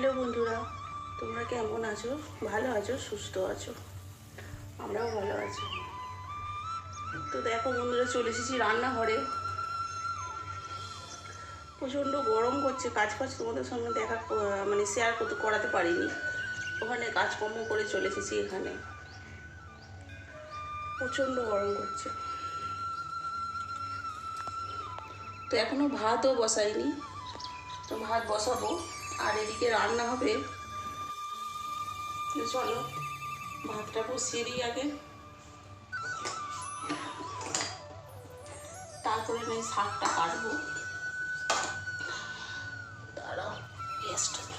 Hello বন্ধুরা, তোমরা কেমন আছো? ভালো আছো? সুস্থ আছো? আমরাও ভালো আছি। তো দেখো বন্ধুরা, চলে এসেছি রান্নাঘরে। প্রচণ্ড গরম করছে কাজ ফাজ তোমাদের সঙ্গে দেখা মানে শেয়ার করতে, করাতে পারিনি। ওখানে কাজকর্ম করে চলে এসেছি এখানে। প্রচণ্ড গরম করছে। তো এখনও ভাতও বসাইনি। তো ভাত বসাবো। আর এদিকে রান্না হবে। চলো, ভাতটা বসিয়ে দিই আগে। তারপরে আমি শাকটা কাটবো। দাঁড়াও গ্যাসটা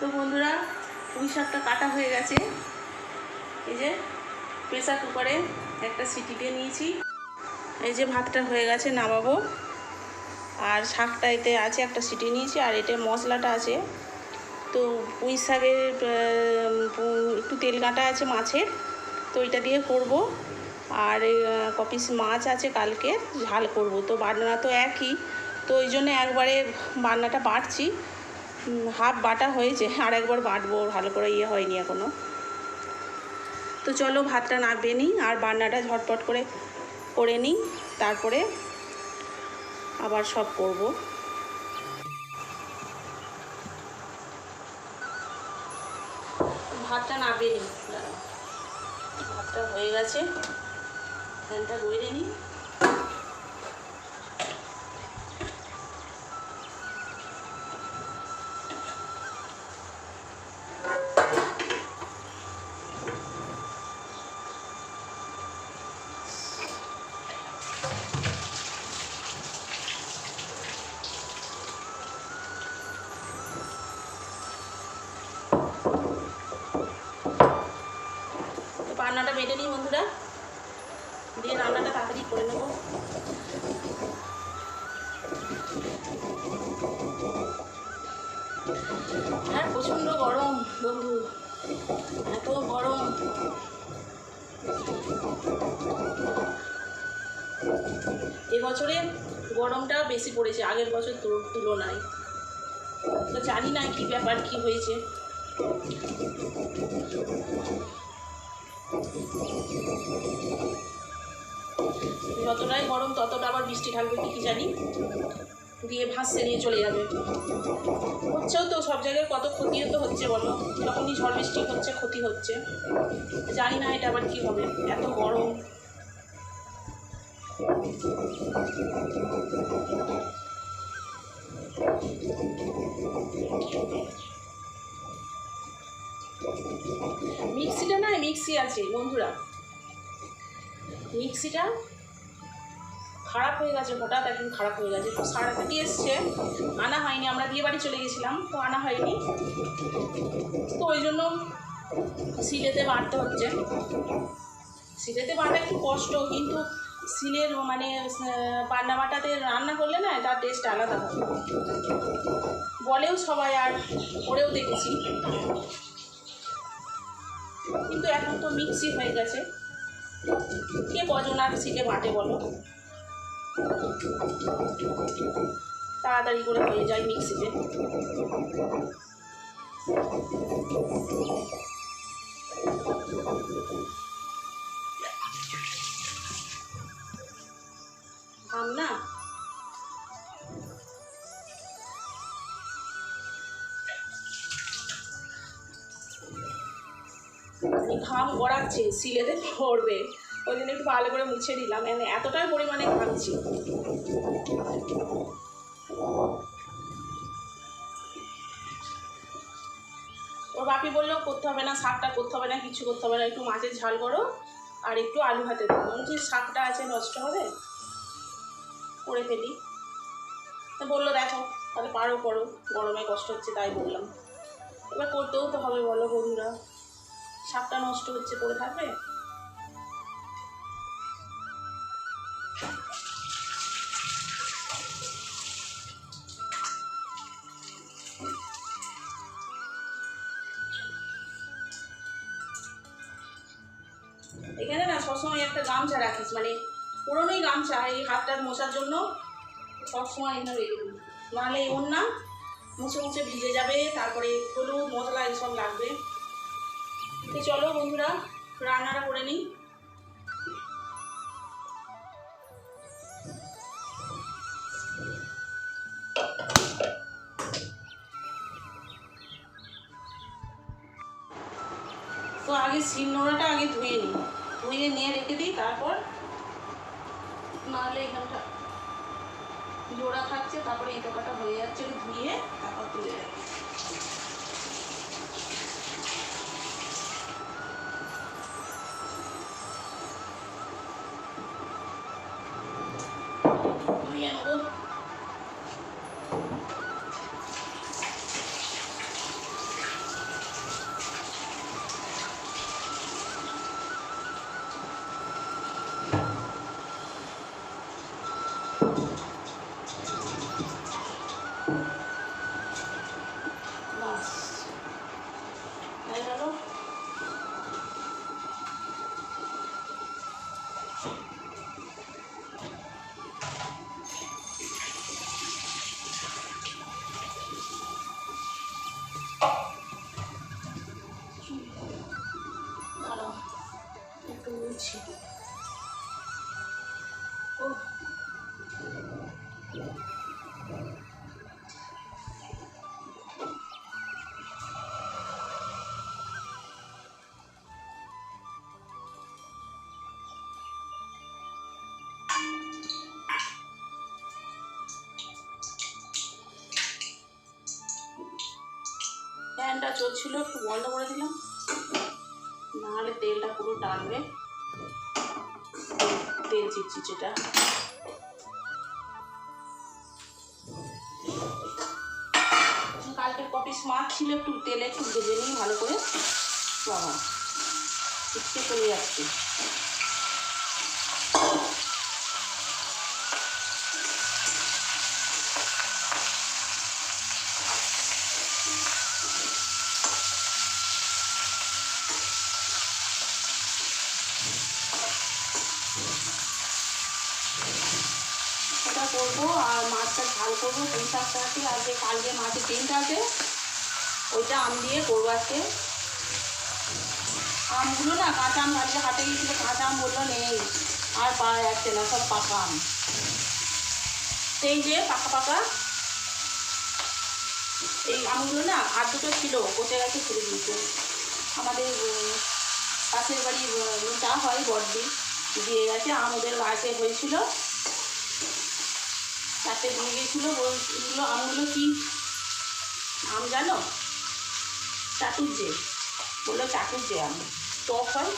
তো বন্ধুরা, পুঁই শাকটা কাটা হয়ে গেছে। এই যে প্রেসার কুকারে একটা সিটি দিয়ে নিয়েছি। এই যে ভাতটা হয়ে গেছে, নামাবো। আর শাকটা এতে আছে, একটা সিটি নিয়েছি, আর এতে মশলাটা আছে। তো পুঁই শাকের একটু তেল কাটা আছে মাছের, তো এটা দিয়ে করব। আর কপিস মাছ আছে কালকে ঝাল করব। তো বাটনা তো একই, তো ওই জন্য একবারে বান্নাটা বাটছি হাফ বাটা হয়েছে, আর একবার বাটবো, ভালো করে ইয়ে হয়নি এখনও তো চলো ভাতটা নামিয়ে নিই আর বান্নাটা ঝটপট করে করে নিই তারপরে আবার সব করব। ভাতটা নামিয়ে নিই ভাতটা হয়ে গেছে, ফ্যানটা গড়ে নিই তো রান্নাটা বেটে নিই বন্ধুরা। দিয়ে রান্নাটা তাড়াতাড়ি করে নেব। হ্যাঁ প্রচণ্ড গরম বন্ধু। এত গরম। এবছরে গরমটা বেশি পড়েছে, আগের বছর তুল- তুলনায়। তো জানি না কি ব্যাপার, কি হয়েছে। যতটাই গরম, ততটা আবার বৃষ্টি ঢালবে কি কি জানি। দিয়ে ভাসছে নিয়ে চলে যাবে। হচ্ছেও তো, সব জায়গায় কত ক্ষতিও তো হচ্ছে বলো। যখনই ঝড় বৃষ্টি হচ্ছে, ক্ষতি হচ্ছে। জানি না এটা আবার কি হবে। এত গরম। মিক্সিটা না, মিক্সি আছে, বন্ধুরা। মিক্সিটা খারাপ হয়ে গেছে, হঠাৎ একদিন খারাপ হয়ে গেছে। তো সারাতে এসছে, আনা হয়নি, আমরা বিয়ে বাড়ি চলে গেছিলাম, তো আনা হয়নি। তো ওই জন্য সিলেতে বাড়তে হচ্ছে। সিলেতে বাড়া একটু কষ্ট, কিন্তু সিলের মানে পান্না বাটাতে রান্না করলে না, তার টেস্ট আলাদা হয়। বলেও সবাই, আর করেও দেখেছি। কিন্তু এখন তো মিক্সি হয়ে গেছে। কে কজন আর শিখে বাটে বলো? তাড়াতাড়ি করে হয়ে যায় মিক্সিতে। আম না? ঘাম গড়াচ্ছে সিলেতে পড়বে ওই জন্য একটু ভালো করে মুছে দিলাম মানে এতটাই পরিমাণে ঘামছি। ওর বাপি বলল, করতে হবে না, শাকটা করতে হবে না, কিছু করতে হবে না, একটু মাছের ঝাল করো আর একটু আলু হাতে দেবো আমি বলছি, শাকটা আছে, নষ্ট হবে? করে ফেলি। তা বলল, দেখো, তাহলে পারো, করো। গরমে কষ্ট হচ্ছে, তাই বললাম। এবার করতেও তো হবে, বলো বন্ধুরা। শাকটা নষ্ট হচ্ছে পড়ে থাকবে? এখানে না সবসময় একটা গামছা রাখিস মানে পুরোনোই গামছা, এই হাতটা মোছার জন্য সবসময় এখানে রেখে দিই নাহলে ওর না মুছে মুছে ভিজে যাবে, তারপরে হলুদ, মশলা এসব লাগবে। তো চলো বন্ধুরা, রান্নাটা করে নিই। তো আগে শিল নোড়াটা আগে ধুয়ে নিই। ধুয়ে নিয়ে রেখে দিই, তারপর নাহলে এখানটা জোড়া থাকছে, তারপরে এই টোকাটা হয়ে যাচ্ছে, ধুয়ে তারপর তুলে রাখি। চলছিল, একটু বন্ধ করে দিলাম। নাহলে তেলটা পুরো টানবে। তেল চিটচিটেটা কালকে কপিস মাছ ছিল একটু, তেলে একটু ভেজে নিই ভালো করে, বাবা, একটু চলে যাচ্ছে। মাছটা করব পুঁই শাকটা আছে। আর যে কালকে মাছের ডিমটা আছে, ওইটা আম দিয়ে করব আজকে। আমগুলো না, কাঁচা আম কালকে হাটে গিয়েছিল, কাঁচা আম বলল নেই। আর পাওয়া যাচ্ছে না, সব পাকা আম। সেই যে পাকা পাকা, এই আমগুলো না, আর দুটো ছিল কোচে গেছে ফেলে দিয়েছে আমাদের পাশের বাড়ি চা হয় বড়দি দিয়ে গেছে, আম ওদের গাছে হয়েছিল। তাতে দিয়ে গেছিল বলছিল আমগুলো কি? আম জানো? চাটুর্যে বলল চাটুর্যে আম। টক হয়?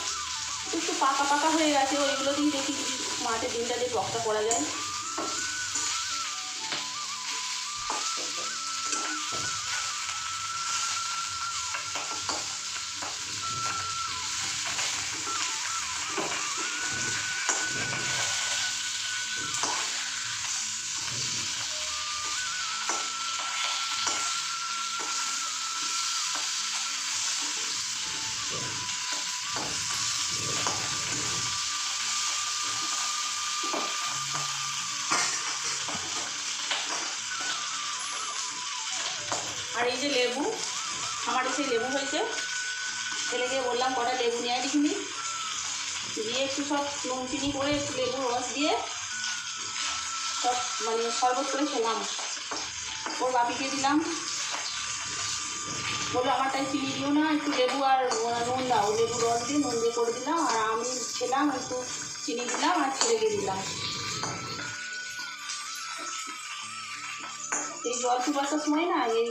একটু পাকা পাকা হয়ে গেছে, ওইগুলো দিয়ে দেখি মাঠের দিনটা দিয়ে টকটা করা যায়। যে লেবু আমার সেই লেবু হয়েছে। ছেলেকে বললাম, কটা লেবু নিয়ে দেখিনি। দিয়ে একটু সব নুন চিনি করে একটু লেবুর রস দিয়ে সব মানে শরবত করে খেলাম। ওর বাপিকে দিলাম। বলল, আমার তাই চিনি দিও না, একটু লেবু আর নুন দাও। লেবু রস দিয়ে নুন দিয়ে করে দিলাম আর আমি খেলাম একটু চিনি দিলাম আর ছেলেকে দিলাম। এই জল পিপাসার সময় না, এই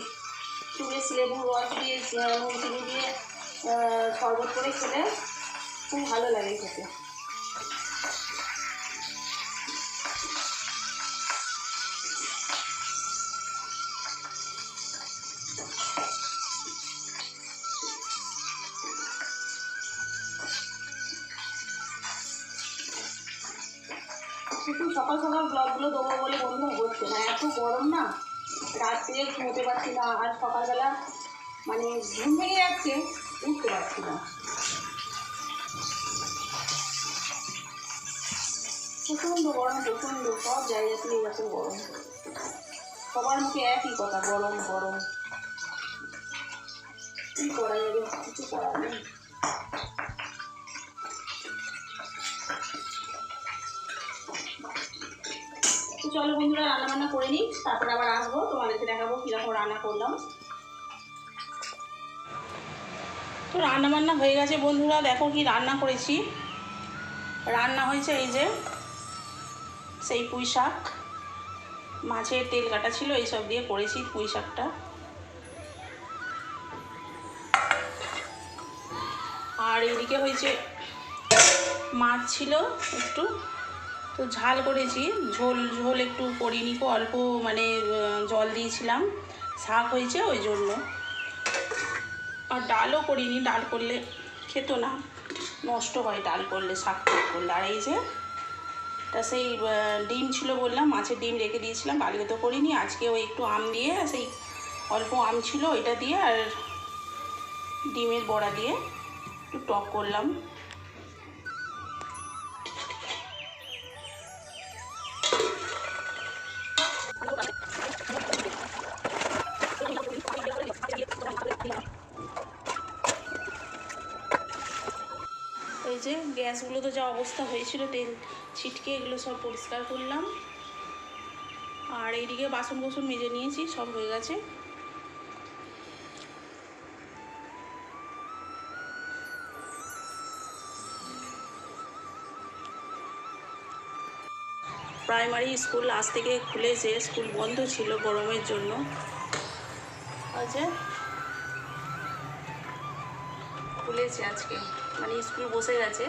একটু বেশ রস দিয়ে নুন চিনি দিয়ে শরবত করে খেলে খুব ভালো লাগে খেতে। কিন্তু সকাল সকাল ব্লগগুলো দেবো বলে বন্ধু হচ্ছে। না এত গরম না। রাত্রে ঘুমোতে পারছি না, আর সকালবেলা মানে ঘুম ভেঙে যাচ্ছে, উঠতে পারছি না। প্রচণ্ড গরম, প্রচণ্ড, সব জায়গাতেই এরকম গরম। সবার মুখে একই কথা, গরম গরম। কী করা যাবে? কিছু করার নেই। চলো বন্ধুরা রান্না বান্না করে নিই, তারপর আবার আসব, তোমাদেরকে দেখাবো কীরকম রান্না করলাম। তো রান্না বান্না হয়ে গেছে বন্ধুরা, দেখো কি রান্না করেছি। রান্না হয়েছে এই যে, সেই পুঁই শাক। মাছের তেল কাটা ছিল এইসব দিয়ে করেছি পুঁই শাকটা। আর এদিকে হয়েছে, মাছ ছিল একটু। তো ঝাল করেছি। ঝোল ঝোল একটু করিনি অল্প মানে জল দিয়েছিলাম। শাক হয়েছে ওই জন্য। আর ডালও করিনি, ডাল করলে খেতো না। নষ্ট হয় ডাল করলে, শাক করলে। আর এই যে, তা সেই ডিম ছিল বললাম, মাছের ডিম রেখে দিয়েছিলাম কালকে তো করিনি। আজকে ওই একটু আম দিয়ে, সেই অল্প আম ছিল ওইটা দিয়ে আর ডিমের বড়া দিয়ে একটু টক করলাম। যে গ্যাসগুলো তো যা অবস্থা হয়েছিল, তেল, ছিটকে এগুলো সব পরিষ্কার করলাম। আর এইদিকে বাসন কোসন মেজে নিয়েছি, সব হয়ে গেছে। প্রাইমারি স্কুল আজ থেকে খুলেছে স্কুল বন্ধ ছিল গরমের জন্য। আছে খুলেছে আজকে। মানে স্কুল বসে গেছে।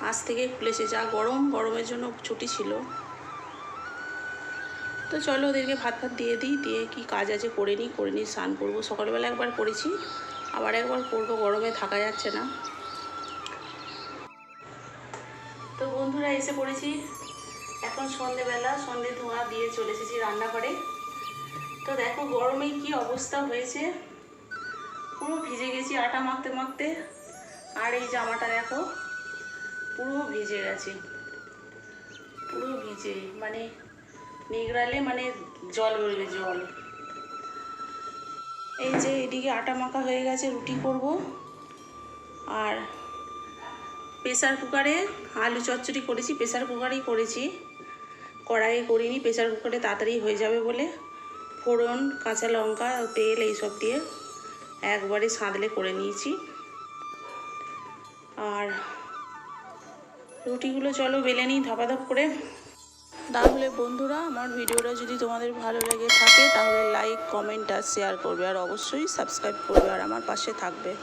আজ থেকে খুলেছে যা গরম, গরমের জন্য ছুটি ছিল। তো চলো ওদেরকে ভাত ভাত দিয়ে দিই। দিয়ে কি কাজ আছে করে নিই করে নিই স্নান করব। সকালবেলা একবার করেছি, আবার একবার করব। গরমে থাকা যাচ্ছে না। তো বন্ধুরা, এসে পড়েছি। এখন সন্ধেবেলা, সন্ধে ধোঁয়া দিয়ে চলে এসেছি রান্নাঘরে। তো দেখো গরমে কি অবস্থা হয়েছে। পুরো ভিজে গেছি আটা মাখতে মাখতে। আর এই জামাটা দেখো, পুরো ভিজে গেছে। পুরো ভিজে মানে নিগড়ালে মানে জল বেরোবে জল। এই যে এদিকে আটা মাখা হয়ে গেছে, রুটি করব। আর প্রেসার কুকারে আলু চচ্চড়ি করেছি, প্রেসার কুকারেই করেছি। কড়াইয়ে করিনি, প্রেসার কুকারে তাড়াতাড়ি হয়ে যাবে বলে। ফোড়ন, কাঁচা লঙ্কা, তেল এইসব দিয়ে একবারে সাঁতলে করে নিয়েছি। আর রুটিগুলো চলো বেলে নিই ধপাধপ করে। তাহলে বন্ধুরা, আমার ভিডিওটা যদি তোমাদের ভালো লেগে থাকে, তাহলে লাইক কমেন্ট আর শেয়ার করবে। আর অবশ্যই সাবস্ক্রাইব করবে আর আমার পাশে থাকবে।